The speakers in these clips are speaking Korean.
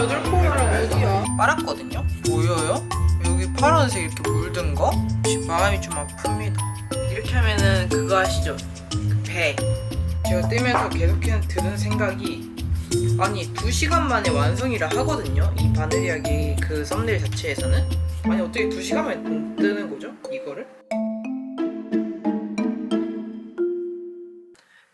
여덟 콜이랑 어디야? 빨았거든요. 보여요? 여기 파란색 이렇게 물든 거? 지금 마음이 좀 아픕니다. 이렇게 하면은 그거 아시죠? 그 배. 제가 뜨면서 계속해서 드는 생각이 아니 2시간 만에 완성이라 하거든요. 이 바느리하기 그 썸네일 자체에서는 아니 어떻게 2시간 만에 뜨는 거죠? 이거를?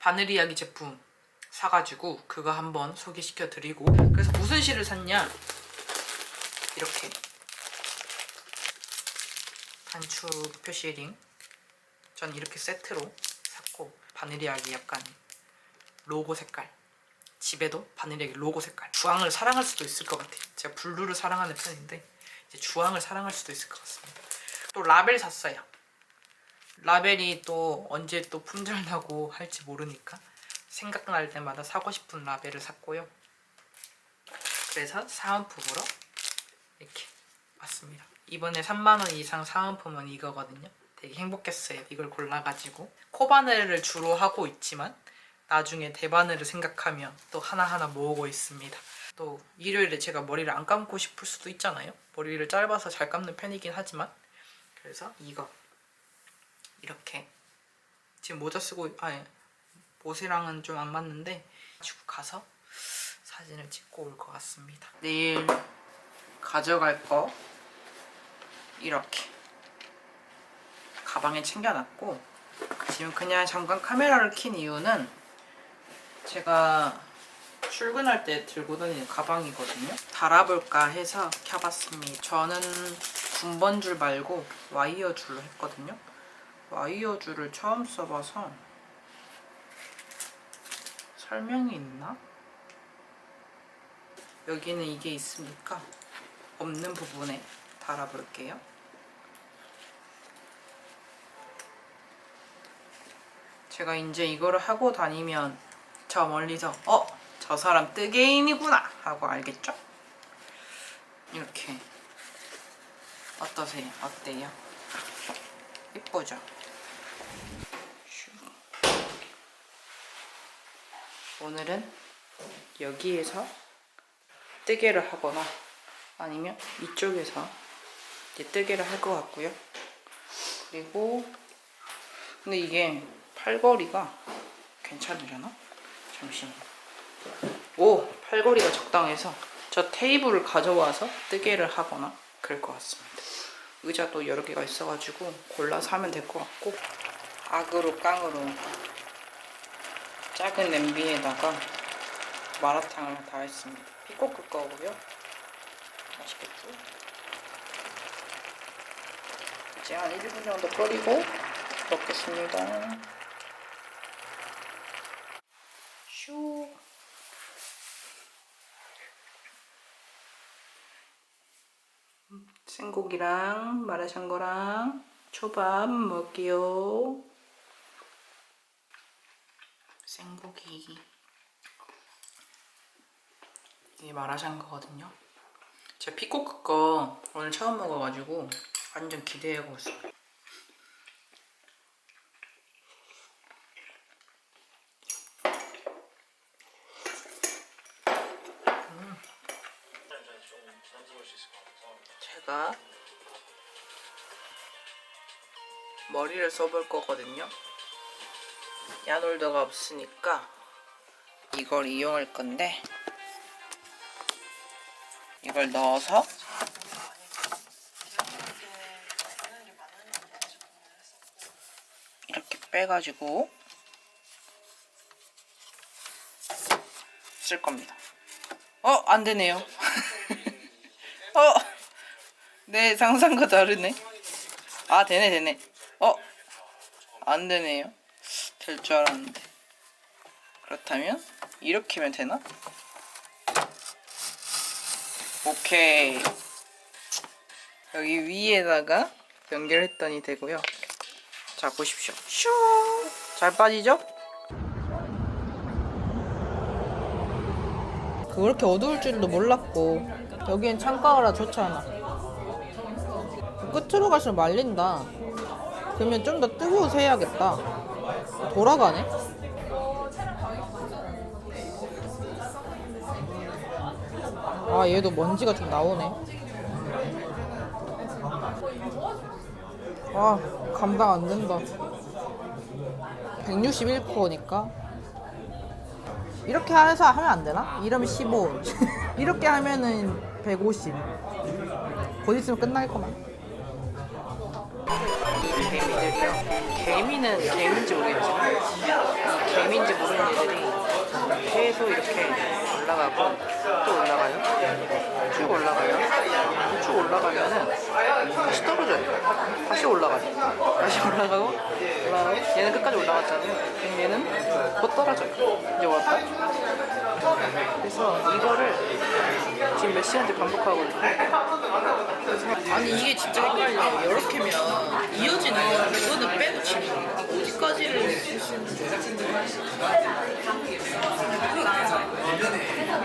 바느리하기 제품 사가지고 그거 한번 소개시켜 드리고 그래서 무슨 실을 샀냐 이렇게 단추 표시 링. 전 이렇게 세트로 샀고 바느리하기 약간 로고 색깔. 집에도 바느리하기 로고 색깔. 주황을 사랑할 수도 있을 것 같아요. 제가 블루를 사랑하는 편인데 이제 주황을 사랑할 수도 있을 것 같습니다. 또 라벨 샀어요. 라벨이 또 언제 또 품절 나고 할지 모르니까 생각날 때마다 사고 싶은 라벨을 샀고요. 그래서 사은품으로 이렇게 왔습니다. 이번에 3만 원 이상 사은품은 이거거든요. 되게 행복했어요. 이걸 골라가지고 코바늘을 주로 하고 있지만 나중에 대바늘을 생각하면 또 하나하나 모으고 있습니다. 또 일요일에 제가 머리를 안 감고 싶을 수도 있잖아요. 머리를 짧아서 잘 감는 편이긴 하지만 그래서 이거 이렇게 지금 모자 쓰고 아니 옷이랑은 좀 안 맞는데 가지고 가서 사진을 찍고 올 것 같습니다. 내일 가져갈 거 이렇게 가방에 챙겨놨고 지금 그냥 잠깐 카메라를 킨 이유는 제가 출근할 때 들고 다니는 가방이거든요. 달아볼까 해서 켜봤습니다. 저는 군번줄 말고 와이어 줄로 했거든요. 와이어 줄을 처음 써봐서 설명이 있나? 여기는 이게 있으니까 없는 부분에 달아볼게요. 제가 이제 이거를 하고 다니면 저 멀리서 어? 저 사람 뜨개인이구나 하고 알겠죠? 이렇게 어떠세요? 어때요? 예쁘죠? 슈. 오늘은 여기에서 뜨개를 하거나 아니면 이쪽에서 뜨개를 할 것 같고요. 그리고 근데 이게 팔걸이가 괜찮으려나? 잠시만. 오! 팔걸이가 적당해서 저 테이블을 가져와서 뜨개를 하거나 그럴 것 같습니다. 의자도 여러 개가 있어가지고 골라서 하면 될 것 같고 악으로 깡으로 작은 냄비에다가 마라탕을 다 했습니다. 피코크 거고요. 맛있겠죠? 이제 한 1분 정도 끓이고 먹겠습니다. 슈. 생고기랑 마라샹궈랑 초밥 먹게요. 생고기. 이게 마라샹궈거든요. 제가 피코크 거 오늘 처음 먹어가지고 완전 기대하고 있어요. 제가 머리를 써볼 거거든요. 야놀더가 없으니까 이걸 이용할 건데 이걸 넣어서 이렇게 빼가지고 쓸 겁니다. 어, 안 되네요. 어, 내 상상과 다르네. 아, 되네, 되네. 어, 안 되네요. 될 줄 알았는데. 그렇다면, 이렇게 하면 되나? 오케이. 여기 위에다가 연결했더니 되고요. 자, 보십시오. 슈! 잘 빠지죠? 그렇게 어두울 줄도 몰랐고 여기엔 창가라 좋잖아 끝으로 갈수록 말린다 그러면 좀 더 뜨거워서 해야겠다 돌아가네? 아아 얘도 먼지가 좀 나오네. 아 감당 안 된다. 161코어니까. 이렇게 해서 하면 안 되나? 이러면 15 이렇게 하면은 150곧 있으면 끝나겠구만 개미들이요 개미는 개미인지 모르겠지만 이 개미인지 모르는 애들이 계속 이렇게 올라가고 또 올라가요? 쭉 올라가요? 쭉 올라가면은 다시 떨어져요. 다시 올라가요 다시 올라가고 올라가고. 얘는 끝까지 올라갔잖아요. 그럼 얘는 곧 떨어져요. 이제 왔다. 그래서 이거를 지금 몇 시간째 반복하고 있고 아니 이게 진짜 헷갈려 개면 이어지는 이거는 빼고 치는 거야. 어디까지를 칠수 있는지.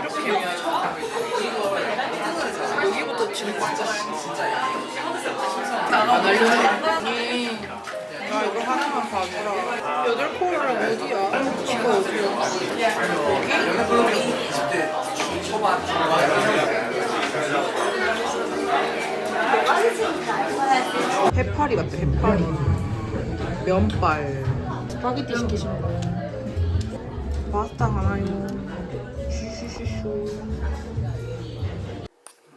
이렇게 하면 여기부터 치는 거야 안 알려줘 아니 나 이거 하나만 봐주라 여덟 코어랑 어디야? 지가 어디야? 해파리 같아 해파리 면발 스파게티 시키신 거 파스타 하나요 슈슈슈슈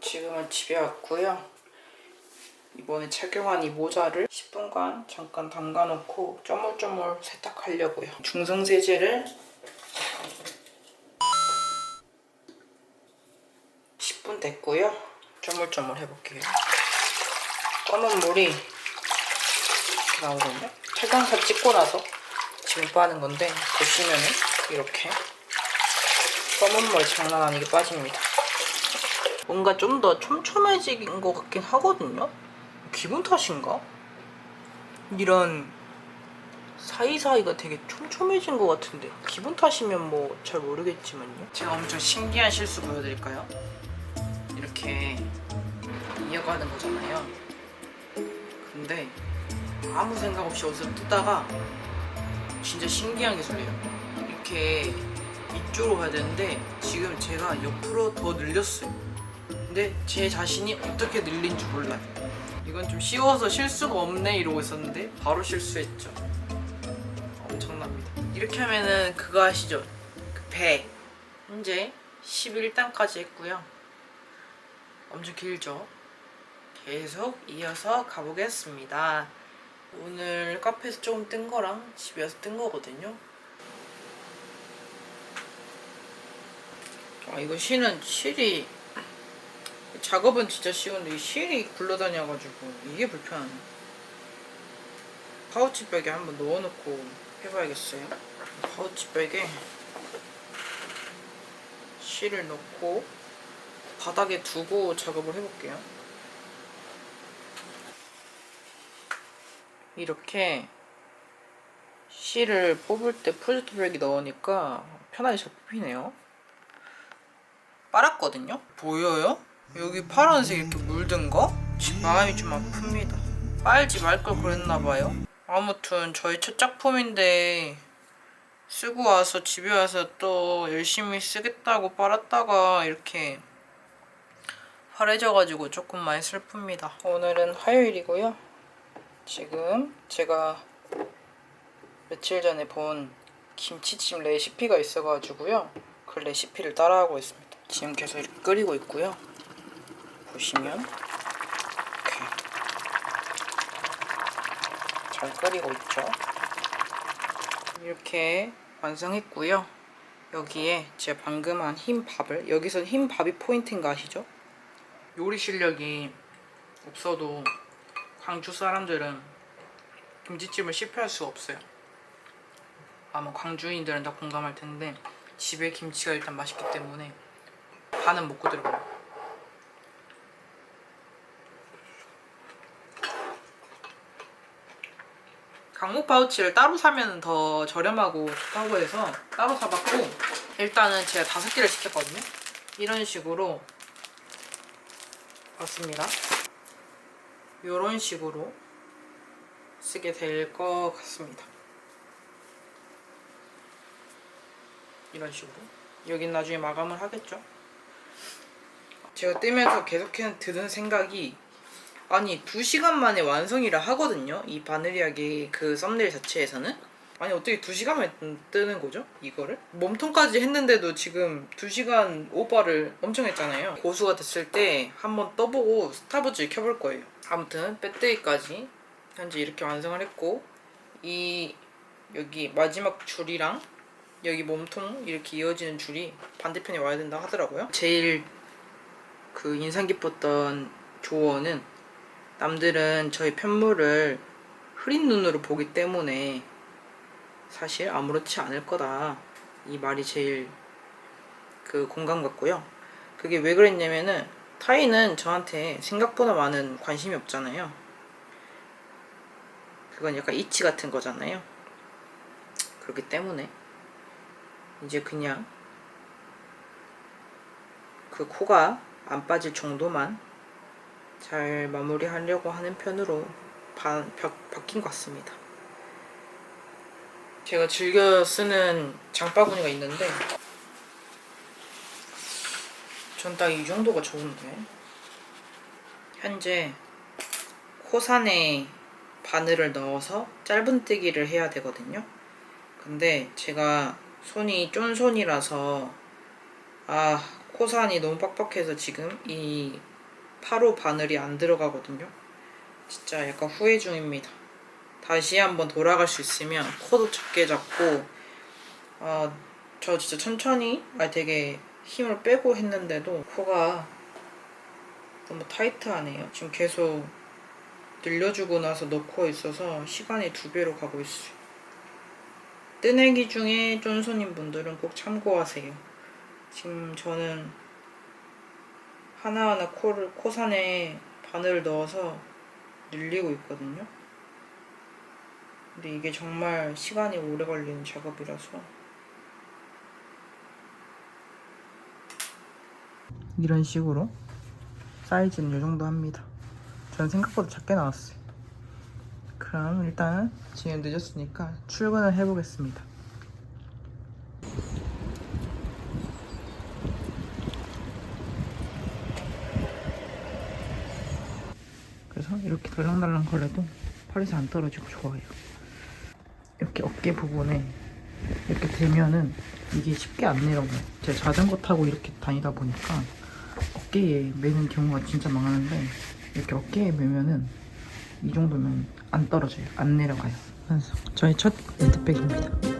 지금은 집에 왔고요. 이번에 착용한 이 모자를 10분간 잠깐 담가놓고 쪼물쪼물 세탁하려고요. 중성 세제를 10분 됐고요. 쪼물쪼물 해볼게요. 검은 물이 나오거든요. 차강사 찍고 나서 지금 빠는 건데 보시면은 이렇게 검은 물이 장난 아니게 빠집니다. 뭔가 좀 더 촘촘해진 것 같긴 하거든요. 기분 탓인가? 이런 사이사이가 되게 촘촘해진 것 같은데 기분 탓이면 뭐 잘 모르겠지만요. 제가 엄청 신기한 실수 보여드릴까요? 이렇게 이어가는 거잖아요. 근데 아무 생각 없이 어디서 뜨다가 진짜 신기한 기술이에요. 이렇게 이쪽으로 가야 되는데 지금 제가 옆으로 더 늘렸어요. 근데 제 자신이 어떻게 늘린 줄 몰라요. 이건 좀 쉬워서 실수가 없네 이러고 있었는데 바로 실수했죠. 엄청납니다. 이렇게 하면은 그거 아시죠? 그 배. 현재 11단까지 했고요. 엄청 길죠? 계속 이어서 가보겠습니다. 오늘 카페에서 조금 뜬 거랑 집에 와서 뜬 거거든요. 아 이거 실은 실이 작업은 진짜 쉬운데 이 실이 굴러다녀가지고 이게 불편하네. 파우치백에 한번 넣어놓고 해봐야겠어요. 파우치백에 실을 넣고 바닥에 두고 작업을 해볼게요. 이렇게 실을 뽑을 때 프로젝트백이 넣으니까 편하게 잘 뽑히네요. 빨았거든요? 보여요? 여기 파란색 이렇게 물든 거? 마음이 좀 아픕니다. 빨지 말 걸 그랬나봐요. 아무튼 저희 첫 작품인데 쓰고 와서 집에 와서 또 열심히 쓰겠다고 빨았다가 이렇게 파래져가지고 조금 많이 슬픕니다. 오늘은 화요일이고요. 지금 제가 며칠 전에 본 김치찜 레시피가 있어가지고요. 그 레시피를 따라하고 있습니다. 지금 계속 끓이고 있고요. 보시면 이렇게 잘 끓이고 있죠. 이렇게 완성했고요. 여기에 제가 방금 한 흰 밥을 여기서 흰 밥이 포인트인 거 아시죠? 요리 실력이 없어도 광주 사람들은 김치찜을 실패할 수가 없어요. 아마 광주인들은 다 공감할 텐데 집에 김치가 일단 맛있기 때문에 반은 먹고 들어가요. 강목 파우치를 따로 사면 더 저렴하고 좋다고 해서 따로 사봤고 일단은 제가 다섯 개를 시켰거든요. 이런 식으로 왔습니다. 이런 식으로 쓰게 될 것 같습니다. 이런 식으로. 여긴 나중에 마감을 하겠죠. 제가 뜨면서 계속 드는 생각이 아니 2시간 만에 완성이라 하거든요. 이 바느리하게 그 썸네일 자체에서는 아니 어떻게 2시간 만에 뜨는 거죠? 이거를? 몸통까지 했는데도 지금 2시간 오버를 엄청 했잖아요. 고수가 됐을 때 한번 떠보고 스타브즈 켜볼 거예요. 아무튼 배터리까지 현재 이렇게 완성을 했고 이 여기 마지막 줄이랑 여기 몸통 이렇게 이어지는 줄이 반대편에 와야 된다 하더라고요. 제일 그 인상 깊었던 조언은 남들은 저희 편물을 흐린 눈으로 보기 때문에 사실 아무렇지 않을 거다. 이 말이 제일 그 공감 갔고요. 그게 왜 그랬냐면은 타이는 저한테 생각보다 많은 관심이 없잖아요. 그건 약간 이치 같은 거잖아요. 그렇기 때문에 이제 그냥 그 코가 안 빠질 정도만 잘 마무리하려고 하는 편으로 바, 바, 바뀐 것 같습니다. 제가 즐겨 쓰는 장바구니가 있는데 전 딱 이 정도가 좋은데 현재 코산에 바늘을 넣어서 짧은뜨기를 해야 되거든요. 근데 제가 손이 쫀손이라서 아 코산이 너무 빡빡해서 지금 이 8호 바늘이 안 들어가거든요. 진짜 약간 후회 중입니다. 다시 한번 돌아갈 수 있으면 코도 작게 잡고 아 저 진짜 천천히 아 되게 힘을 빼고 했는데도 코가 너무 타이트하네요. 지금 계속 늘려주고 나서 넣고 있어서 시간이 두 배로 가고 있어요. 뜨내기 중에 쫀손인 분들은 꼭 참고하세요. 지금 저는 하나하나 코를 코산에 바늘을 넣어서 늘리고 있거든요. 근데 이게 정말 시간이 오래 걸리는 작업이라서 이런 식으로 사이즈는 이 정도 합니다. 전 생각보다 작게 나왔어요. 그럼 일단 지금 늦었으니까 출근을 해보겠습니다. 그래서 이렇게 덜렁덜렁 거려도 팔에서 안 떨어지고 좋아요. 이렇게 어깨 부분에 이렇게 대면은 이게 쉽게 안 내려가요. 제가 자전거 타고 이렇게 다니다 보니까 어깨에 매는 경우가 진짜 많은데 이렇게 어깨에 매면은 이 정도면 안 떨어져요. 안 내려가요. 그래서 저희 첫 에드백입니다.